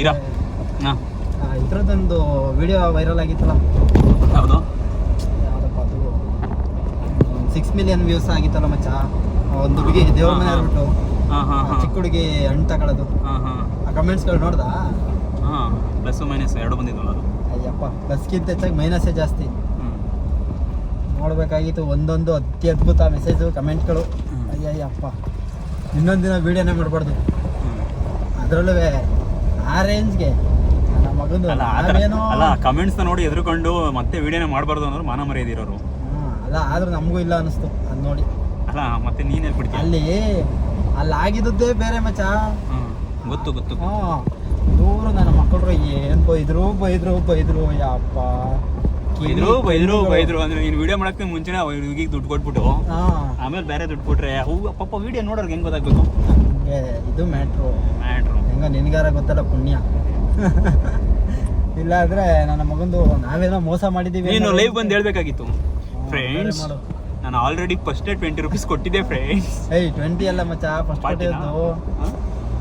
ಇರ. ಹಾ. ಇದ್ರದ್ದೊಂದು video viral ಆಗಿತ್ತಲ್ಲ? ಹೌದು ಯಾವ್ದಪ್ಪ ಅದು? ಸಿಕ್ಸ್ ಮಿಲಿಯನ್ ವ್ಯೂಸ್ ಆಗಿತ್ತಲ್ಲ ಮಚ್ಚ? ಒಂದು ಹುಡುಗಿ ದೇವ್ರ ಮನೆ ಬಿಟ್ಟು ಹಾ ಹಾ ಹಾ. ಚಿಕ್ಕ ಹುಡುಗಿ ಹಣ್ಣು ತಗೊಳ್ಳೋದು ಆ ಕಮೆಂಟ್ಸ್ಗಳು ನೋಡ್ದಾ? ಹಾ ಪ್ಲಸ್ ಮೈನಸ್ ಎರಡು ಬಂದಿದ್ವಲ್ಲ ಅದು. ಅಯ್ಯಪ್ಪ ಪ್ಲಸ್ಗಿಂತ ಹೆಚ್ಚಾಗಿ ಮೈನಸ್ಸೇ ಜಾಸ್ತಿ. ನೋಡ್ಬೇಕಾಗಿತ್ತು ಒಂದೊಂದು ಅತ್ಯದ್ಭುತ ಮೆಸೇಜು ಕಮೆಂಟ್ಗಳು. ಅಯ್ಯಯ್ಯಪ್ಪ. ಇನ್ನೊಂದು ದಿನ ವೀಡಿಯೋನೇ ಮಾಡಬಾರ್ದು. ಅದರಲ್ಲೂ ಆ ರೇಂಜ್ಗೆ ನನ್ನ ಮಗಂದು ಅಲ್ಲ ಕಮೆಂಟ್ಸ್ ನೋಡಿ ಎದುರುಕೊಂಡು ಮತ್ತೆ ವಿಡಿಯೋನೇ ಮಾಡಬಾರ್ದು ಅನ್ನೋರು ಮಾನ ಮರ್ಯಾದಿರೋರು ಅಲ್ಲ ಆದ್ರೂ ನಮಗೂ ಇಲ್ಲ ಅನಿಸ್ತು ಅದು ನೋಡಿ. ಅಲ್ಲ ಮತ್ತೆ ನೀನೇ ಹೇಳ್ಬಿಡ್ತೀಯ ಅಲ್ಲಿ ಅಲ್ಲಿ ಆಗಿದ್ದದ್ದೇ ಬೇರೆ ಮಚ್ಚ. ಗೊತ್ತು ಗೊತ್ತು ದೂರ ನನ್ನ ಮಕ್ಕಳು ಏನು ಬೈದ್ರು ಬೈದ್ರು ಬೈದ್ರು ಯಪ್ಪ. ಬೈದ್ರು ಬೈದ್ರು ಬೈದ್ರು ಅಂದ್ರೆ ನೀನು ವಿಡಿಯೋ ಮಾಡಕ್ಕೆ ಮುಂಚೆನೇ ಹುಡುಗಿಗೆ ದುಡ್ಡು ಕೊಟ್ಬಿಟ್ಟು. ಆಮೇಲೆ ಬೇರೆ ದುಡ್ಡು ಕೊಟ್ರೆ ಹೂ ಪಾಪ ವಿಡಿಯೋ ನೋಡೋರ್ಗೆ ಹೆಂಗ್ ಗೊತ್ತಾಗ್ಬೇಕು? ಹಂಗೆ ಇದು ಮ್ಯಾಟ್ರು. ಮ್ಯಾಟ್ರು. ಹೆಂಗ ನಿನಗಾರ ಗೊತ್ತಲ್ಲ ಪುಣ್ಯ. ಇಲ್ಲ ಅಂದ್ರೆ ನನ್ನ ಮಗಂದು ನಾವೇನೋ ಮೋಸ ಮಾಡಿದೀವಿ ನೀನು ಲೈವ್ ಬಂದು ಹೇಳಬೇಕಾಗಿತ್ತು. ಫ್ರೆಂಡ್ಸ್. ನಾನು ಆಲ್ರೆಡಿ ಫಸ್ಟ್ ಟ್ವೆಂಟಿ ರುಪೀಸ್ ಕೊಟ್ಟಿದ್ದೆ ಫ್ರೆಂಡ್ಸ್ ಏಯ್ ಟ್ವೆಂಟಿ ಅಲ್ಲ ಮಚ್ಚ ಫಸ್ಟ್ ಕೊಟ್ಟಿದ್ದು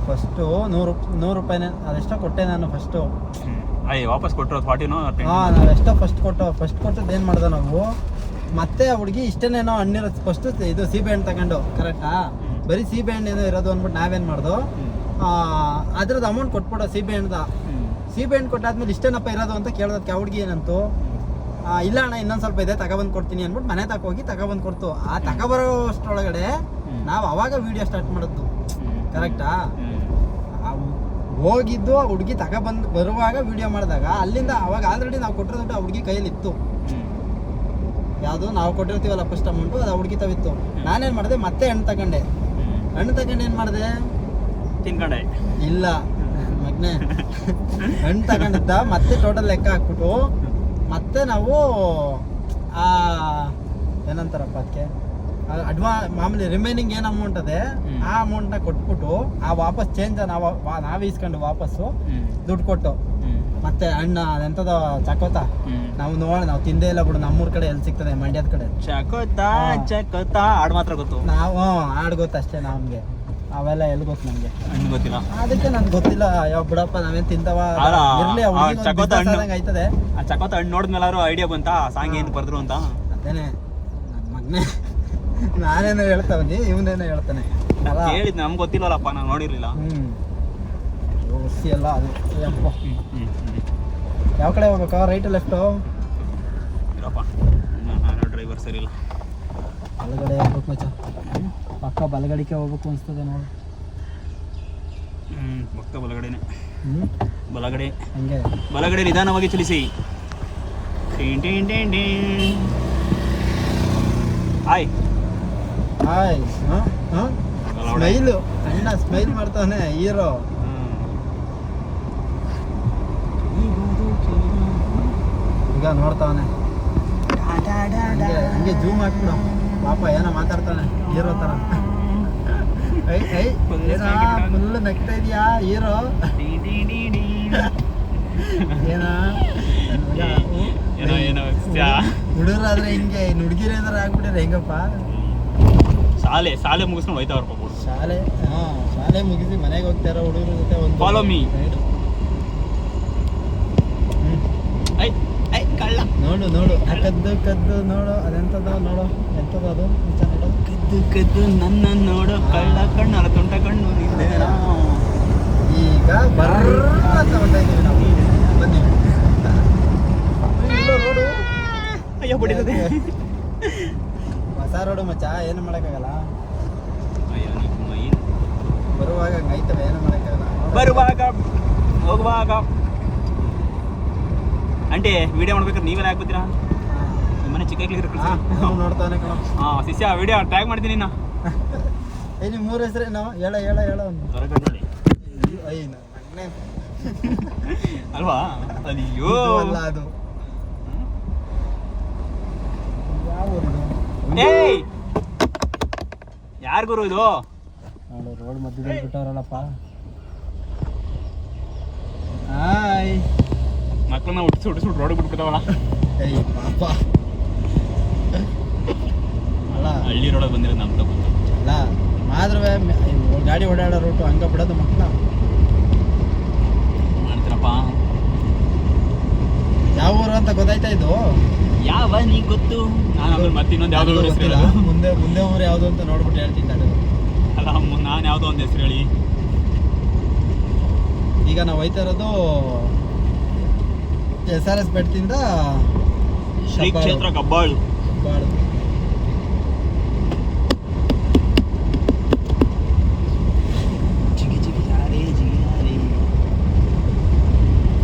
ಫಸ್ಟು ನೂರು ನೂರು ರೂಪಾಯಿನೇ ಅದೆಷ್ಟೋ ಕೊಟ್ಟೆ ನಾನು ಫಸ್ಟು ಅಯ್ಯ ವಾಪಸ್ ಕೊಟ್ಟರು ಫಾರ್ಟಿನೋ ಹಾಂ ಎಷ್ಟೋ ಫಸ್ಟ್ ಕೊಟ್ಟು ಫಸ್ಟ್ ಕೊಟ್ಟದ್ದು ಏನು ಮಾಡ್ದೆ ನಾವು? ಮತ್ತೆ ಆ ಹುಡುಗಿ ಇಷ್ಟೇನೇನೋ ಹಣ್ಣಿರೋದು ಫಸ್ಟ್ ಇದು ಸೀಬೆ ಹಣ್ಣು ತಗೊಂಡು ಕರೆಕ್ಟಾ ಬರೀ ಸೀಬೆ ಹಣ್ಣು ಏನೋ ಇರೋದು ಅಂದ್ಬಿಟ್ಟು ನಾವೇನು ಮಾಡ್ದು? ಅದ್ರದ್ದು ಅಮೌಂಟ್ ಕೊಟ್ಬಿಡೋ ಸೀಬೆ ಹಣ್ಣದ ಸೀಬೆ ಹಣ್ಣು ಕೊಟ್ಟಾದ್ಮೇಲೆ ಇಷ್ಟೇನಪ್ಪ ಇರೋದು ಅಂತ ಕೇಳೋದಕ್ಕೆ ಆ ಹುಡುಗಿ ಏನಂತು? ಇಲ್ಲ ಅಣ್ಣ ಇನ್ನೊಂದು ಸ್ವಲ್ಪ ಇದೆ ತಗೊಬಂದು ಕೊಡ್ತೀನಿ ಅಂದ್ಬಿಟ್ಟು ಮನೆ ತಕ ಹೋಗಿ ತಗೊಬಂದು ಕೊಡ್ತು. ಆ ತಗೊಬರೋ ಅಷ್ಟರೊಳಗಡೆ ನಾವು ಅವಾಗ ವಿಡಿಯೋ ಸ್ಟಾರ್ಟ್ ಮಾಡಿದ್ದು ಕರೆಕ್ಟಾ ಹೋಗಿದ್ದು ಆ ಹುಡುಗಿ ತಗೊಬಂದು ಬರುವಾಗ ವಿಡಿಯೋ ಮಾಡಿದಾಗ ಅಲ್ಲಿಂದ ಅವಾಗ ಆಲ್ರೆಡಿ ನಾವು ಕೊಟ್ಟಿರೋ ದುಡ್ಡು ಆ ಹುಡುಗಿ ಕೈಯಲ್ಲಿ ಇತ್ತು. ಯಾವುದು? ನಾವು ಕೊಟ್ಟಿರ್ತೀವಲ್ಲ ಫಸ್ಟ್ ಅಮೌಂಟು ಅದು ಆ ಹುಡುಗಿ ತವಿತ್ತು ನಾನೇನು ಮಾಡಿದೆ? ಮತ್ತೆ ಹಣ್ಣು ತಗೊಂಡೆ. ಹಣ್ಣು ತಗೊಂಡು ಏನು ಮಾಡಿದೆ? ತಿನ್ಕೊಂಡೆ. ಇಲ್ಲ ಮಗ್ನೆ. ಹಣ್ಣು ತಗೊಂಡಿದ್ದ ಮತ್ತೆ ಟೋಟಲ್ ಲೆಕ್ಕ ಹಾಕ್ಬಿಟ್ಟು ಮತ್ತೆ ನಾವು ಆ ಏನಂತಾರಪ್ಪ ಅದಕ್ಕೆ ಅಡ್ವಾ ಮಾಮೂಲಿ ರಿಮೈನಿಂಗ್ ಏನು ಅಮೌಂಟ್ ಅದೇ. ಆ ಅಮೌಂಟ್ನ ಕೊಟ್ಬಿಟ್ಟು ಆ ವಾಪಸ್ ಚೇಂಜ್ ನಾವು ನಾವು ಇಸ್ಕೊಂಡು ವಾಪಸ್ಸು ದುಡ್ಡು ಕೊಟ್ಟು. ಮತ್ತೆ ಅಣ್ಣ ಅದೆಂತದ ಚಕೋತ? ನಾವು ನೋಡ ನಾವು ತಿಂದೇ ಇಲ್ಲ ಬಿಡು ನಮ್ಮೂರ್ ಕಡೆ ಎಲ್ಲಿ ಸಿಗ್ತದೆ ಮಂಡ್ಯದ ಕಡೆ. ಚಕೋತಾ ಚಕೋತ ಹಾಡು ಮಾತ್ರ ಗೊತ್ತು? ನಾವು ಹಾಡು ಗೊತ್ತು ಅಷ್ಟೇ ನಮ್ಗೆ. ಅವೆಲ್ಲ ಎಲ್ಲಿ ಗೊತ್ತು ನಮ್ಗೆ? ಹಣ್ಣು ಗೊತ್ತಿಲ್ಲ. ಅದಕ್ಕೆ ನನ್ಗೆ ಗೊತ್ತಿಲ್ಲ ಯಾವ ಬಿಡಪ್ಪ ನಾವೇನ್ ತಿಂತವ ಇರ್ಲಿ ಚಕೋತ ಹಣ್ಣು. ಆಯ್ತದೆ. ಆ ಚಕೋತ ಹಣ್ಣು ನೋಡಿದ್ಮೇಲಾರು ಐಡಿಯಾ ಬಂತಾ? ಸಾಂಗ್ ಏನು ಬರ್ದ್ರು ಅಂತ? ಅದೇನೆ ನನ್ ಮಗ್ನೆ. ನಾನೇನೋ ಹೇಳ್ತಾ ಬಂದಿ ಇವನೇನೋ ಹೇಳ್ತಾನೆ. ಹೇಳಿದ್ ನಮ್ಗೆ ಗೊತ್ತಿಲ್ಲಲ್ಲಪ್ಪ ನಾನು ನೋಡಿರ್ಲಿಲ್ಲ. ಹ್ಮ್. ಓಸಿ ಅಲ್ಲ ಅದು ಯಾವ ಕಡೆ ಹೋಗ್ಬೇಕಾ? Right left? ಇರಪ್ಪ. ನಾನು ಡ್ರೈವರ್ ಸರಿ ಇಲ್ಲ. ಬಲಗಡೆ ಹೋಗ್ಬೇಕು ಮಚ್ಚ. ಪಕ್ಕ ಬಲಗಡಿಕೆ ಹೋಗ್ಬೇಕು ಅನಿಸ್ತದೆ ನೋಡಿ. ಹ್ಞೂ ಭಕ್ತ ಬಲಗಡೆನೆ. ಹ್ಮ್? ಬಲಗಡೆ. ಹಂಗೆ. ಬಲಗಡೆ ನಿಧಾನವಾಗಿ ಚಲಿಸಿ. ಹಾಯ್. ಹಾಯ್. ಹಾಂ ಹಾಂ. ಸ್ಮೈಲು. ಅಣ್ಣ ಸ್ಮೈಲ್ ಮಾಡ್ತಾನೆ ಹೀರೋ. ಈಗ ನೋಡ್ತಾವನೆ. ಹಂಗೆ ಹಂಗೆ ಜೂಮ್ ಹಾಕ್ಬಿಡು. ಪಾಪ ಏನೋ ಮಾತಾಡ್ತಾನೆ ಹೀರೋ ತರ. ಐ ಐ ಫುಲ್ ನಗ್ತಾ ಇದೆಯಾ ಹೀರೋ ಏನಾ. ಹುಡುಗರಾದ್ರೆ ಹಿಂಗೆ ಹುಡುಗಿರು ಏನಾರ ಆಗ್ಬಿಟ್ರೆ ಹೆಂಗಪ್ಪ? ಶಾಲೆ ಶಾಲೆ ಮುಗಿಸ್ಕೊಂಡು ಹೋಯ್ತಾವ್ರಪ್ಪ ಪಾಪ ಶಾಲೆ ಹಾ ಶಾಲೆ ಮುಗಿಸಿ ಮನೆಗೆ ಹೋಗ್ತಾರ ಹುಡುಗರ ಜೊತೆ ಒಂದು ಫಾಲೋ ಮೀ ಐ ಕಳ್ಳ. ನೋಡು ನೋಡು ಕದ್ದು ಕದ್ದು ನೋಡು ಅದೆಂತದ ನೋಡು ಎಂತದ ಅದು ನೋಡು. ಕದ್ದು ಕದ್ದು ನನ್ನ ನೋಡು ಕಳ್ಳ ಕಣ್ಣು ಅಲ್ಲ ತುಂಟ ಕಣ್ಣು ನಿಂದೆ ಈಗ ಬರ್ರ ಅಂತ ಹೊಂಟ ಇದೀವಿ ನಾವು. ಬನ್ನಿ. ಇಲ್ಲ ರೋಡು ಅಯ್ಯೋ ಬಿಡಿತದೆ ಹೊಸ ರೋಡು ಮಚ್ಚ ಏನು ಮಾಡೋಕ್ಕಾಗಲ್ಲ. ಬರುವಾಗ ಹಂಗ್ ಐತವೆ ಏನು ಮಾಡೋಕ್ಕಾಗಲ್ಲ. ಬರುವಾಗ ಹೋಗುವಾಗ. ಆಂಟಿ ವಿಡಿಯೋ ಮಾಡ್ಬೇಕಾದ್ರೆ ನೀವೆಲ್ಲ ಹಾಕ್ಬಿತ್ತೀರಾ ನಿಮ್ಮನೆ ಚಿಕ್ಕ ನೋಡ್ತಾನೆ ಹಾ ಶಿಷ್ಯ ವಿಡಿಯೋ ಟ್ಯಾಗ್ ಮಾಡ್ತೀನಿ ನಿನ್ನ ಇಲ್ಲಿ ಮೂರು ಹೆಸರೇನು ಹೇಳ ಹೇಳ ಹೇಳ ನೋಡಿ ಅಲ್ವಾ? ಅಯ್ಯೋ. ಇದು ಅಲ್ಲ ಅದು? ಏಯ್! ಯಾರ್ ಗುರು ಇದು? ರೋಡ್ ಮಧ್ಯದಲ್ಲಿ ಬಿಟ್ಟವ್ರಲ್ಲಪ್ಪ. ಮಕ್ಕಳನ್ನ ಹುಡ್ಸಿ ಹುಡ್ಸಿ ರೋಡ್ ಪಾಪ. ಅಲ್ಲ. ಹಳ್ಳಿ ರೋಡಲ್ಲಿ ಬಂದಿರೋದು ನಮ್ಮ ತಪ್ಪು ಅಲ್ಲ ಆದ್ರೆ ಗಾಡಿ ಓಡಾಡೋ ರೋಟು ಹಂಗ ಬಿಡೋದು ಮಕ್ಕಳ ಮಾಡ್ತೀರಪ್ಪ? ಯಾವ ಊರು ಅಂತ ಗೊತ್ತಾಯ್ತಾ ಇದು? ಯಾವ ನೀಗೆ ಗೊತ್ತು? ನಾನು ಮತ್ತೆ ಇನ್ನೊಂದು ಯಾವುದೋ ಗೊತ್ತಿಲ್ಲ. ಮುಂದೆ ಮುಂದೆ ಊರು ಯಾವುದು ಅಂತ ನೋಡ್ಬಿಟ್ಟು ಹೇಳ್ತೀನಿ ಅಲ್ಲ ನಾನು ಯಾವುದೋ ಒಂದು ಹೆಸರು ಹೇಳಿ. ಈಗ ನಾವು ಹೋಯ್ತಾ ಇರೋದು ಎಸ್ ಆರ್ ಎಸ್ ಬೆಟ್ಟದಿಂದ ಶ್ರೀ ಕ್ಷೇತ್ರ ಕಬ್ಬಾಳು. ಕಬ್ಬಾಳು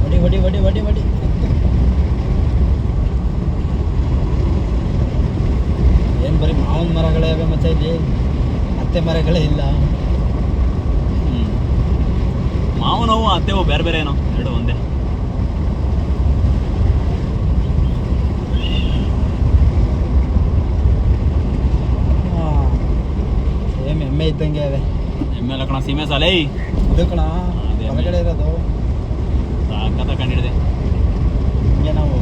ಹೊಡಿ ಹೊಡಿ ಹೊಡಿ ಹೊಡಿ ಏನ್ ಬರೀ ಮಾವಿನ ಮರಗಳೇ ಇವೆ ಮತ್ತೆ ಇಲ್ಲಿ? ಅತ್ತೆ ಮರಗಳೇ ಇಲ್ಲ. ಮಾವನವು ಮಾವು ನೋವು ಅತ್ತೆವು ಬೇರೆ ಬೇರೆ ಏನೋ ಎರಡು ಒಂದೇ ಸೇಮ್ ಎಮ್ಮೆ ಇದ್ದಂಗೆ ಅವೆ ಎಮ್ಮೆ ಲಕ್ಕಣ ಸೀಮೆ ಸಾಲೇ? ಇದು ಕಣ ಅದೇ. ಹೊರಗಡೆ ಇರೋದು. ಸಾಕತ್ತ ಕಂಡಿಡಿದೆ. ಹಿಂಗೆ ನಾವು.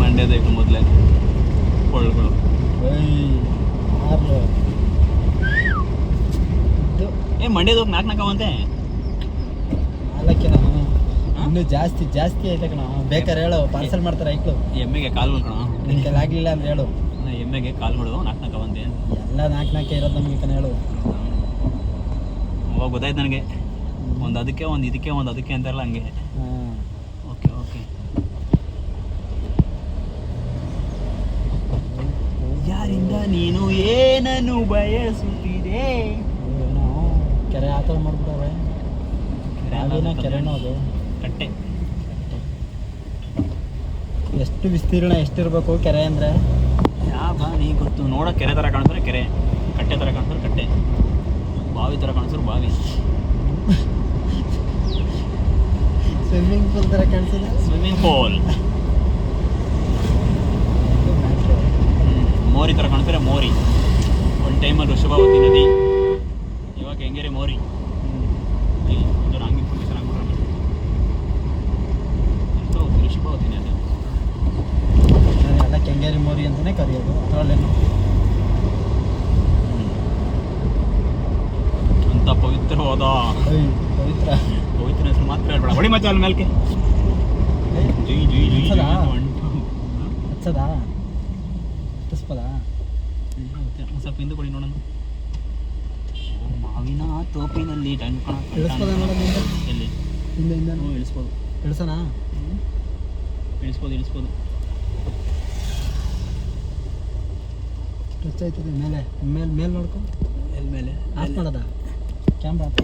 ಮಂಡ್ಯದ ಇಟ್ಟು ಮೊದಲೇ ಕೊಳ್ಳುಗಳು. ಆರು ಏ ಮಂಡ್ಯದ ಹೋಗಿ ನಾಲ್ಕು ನಾಲ್ಕವಂತೆ ನಾಲ್ಕೆ ನಾನು ಇನ್ನೂ ಜಾಸ್ತಿ ಜಾಸ್ತಿ ಐತೆ ಕಣ. ಬೇಕಾದ್ರೆ ಹೇಳು ಪಾರ್ಸಲ್ ಮಾಡ್ತಾರೆ ಐಕ್ಳು. ಎಮ್ಮೆಗೆ ಕಾಲ್ ಕಣ. ನಿನ್ ಆಗ್ಲಿಲ್ಲ ಅಂದ್ರೆ ಹೇಳು. ಎಮ್ಮೆಗೆ ಕಾಲ್ಗಳು ನಾಲ್ಕು ಬಂದೆ. ಎಲ್ಲ ನಾಲ್ಕು ನಾಲ್ಕೆ ಇರೋದು ನಮಗೆ ಕಣ ಹೇಳು. ಅವಾಗ ಗೊತ್ತಾಯ್ತು ನನಗೆ. ಒಂದು ಅದಕ್ಕೆ ಒಂದು ಇದಕ್ಕೆ ಒಂದು ಅದಕ್ಕೆ ಅಂತಾರಲ್ಲ ಹಂಗೆ. ಹಾಂ. Okay okay. ಯಾರಿಂದ ನೀನು ಏನನ್ನು ಬಯಸುತ್ತಿದೆ? ಕೆರೆ ಆ ಥರ ಮಾಡ್ಬಿಟ್ಟವ್ರೆ. ಕೆರೆನೋ ಅದು. ಕಟ್ಟೆ. ಎಷ್ಟು ವಿಸ್ತೀರ್ಣ ಎಷ್ಟಿರ್ಬೇಕು ಕೆರೆ ಅಂದರೆ? ಯಾವ ನೀ ಗೊತ್ತು. ನೋಡೋ ಕೆರೆ ಥರ ಕಾಣಿಸ್ರೆ ಕೆರೆ ಕಟ್ಟೆ ಥರ ಕಾಣಿಸ್ರೆ ಕಟ್ಟೆ. ಬಾವಿ ಥರ ಕಾಣಿಸ್ರೆ ಬಾವಿ. ಸ್ವಿಮ್ಮಿಂಗ್ ಪೂಲ್ ಥರ ಕಾಣಿಸಿದೆ. ಸ್ವಿಮ್ಮಿಂಗ್ ಪೂಲ್ ಮೋರಿ ಥರ ಕಾಣಿಸ್ರೆ ಮೋರಿ. ಒಂದು ಟೈಮಲ್ಲಿ ವೃಷಭಾವತಿ ನದಿ ಇವಾಗ ಹೆಂಗೆರೆ ಮೋರಿ ಇಲ್ಲಿ ಒಂದು ರಾಂಗ್ ಇನ್ಫಾರ್ಮೇಷನ್ ಆಗ್ಬಿಟ್ರೆ ವೃಷಭಾವತಿ ವೃಷಭಾವತಿ ನದಿ ಎಲ್ಲ ಕೆಂಗೇರಿ ಮೋರಿ ಅಂತಲೇ ಕರೆಯೋದು ಅದರಲ್ಲೇನು ಅಂತ ಪವಿತ್ರವಾದ ಓಯ್ ಪವಿತ್ರ ಪವಿತ್ರ ಹೆಸರು ಮಾತ್ರ ಹೇಳ್ಬೇಡ. ಹೊಡಿ ಮತ್ತೆ ಅಲ್ಲಿ ಮೇಲ್ಕೆ ಜೈ ಜೈ ಜೈ ಜೈ ಹಚ್ಚದಾ? ಹತ್ತಿಸ್ಬೋದಾ ಸ್ವಲ್ಪ ಹಿಂದೆ ಕೊಡಿ ನೋಡೋಣ. ಮಾವಿನ ತೋಪಿನಲ್ಲಿ ಇಳಿಸ್ಬೋದಾ ಎಲ್ಲಿ? ಹಿಂದೆ ಹಿಂದೆ. ಹ್ಞೂ ಇಳಿಸ್ಬೋದು. ಇಳಿಸೋಣ ಇಳಿಸ್ಬೋದು ಇಳಿಸ್ಬೋದು. ಟಚ್ ಆಯ್ತದೆ ಮೇಲೆ. ಮೇಲೆ ಮೇಲೆ ನೋಡ್ಕೊ. ಎಲ್ಲಿ ಮೇಲೆ? ಆಫ್ ಮಾಡೋದಾ? Camera off.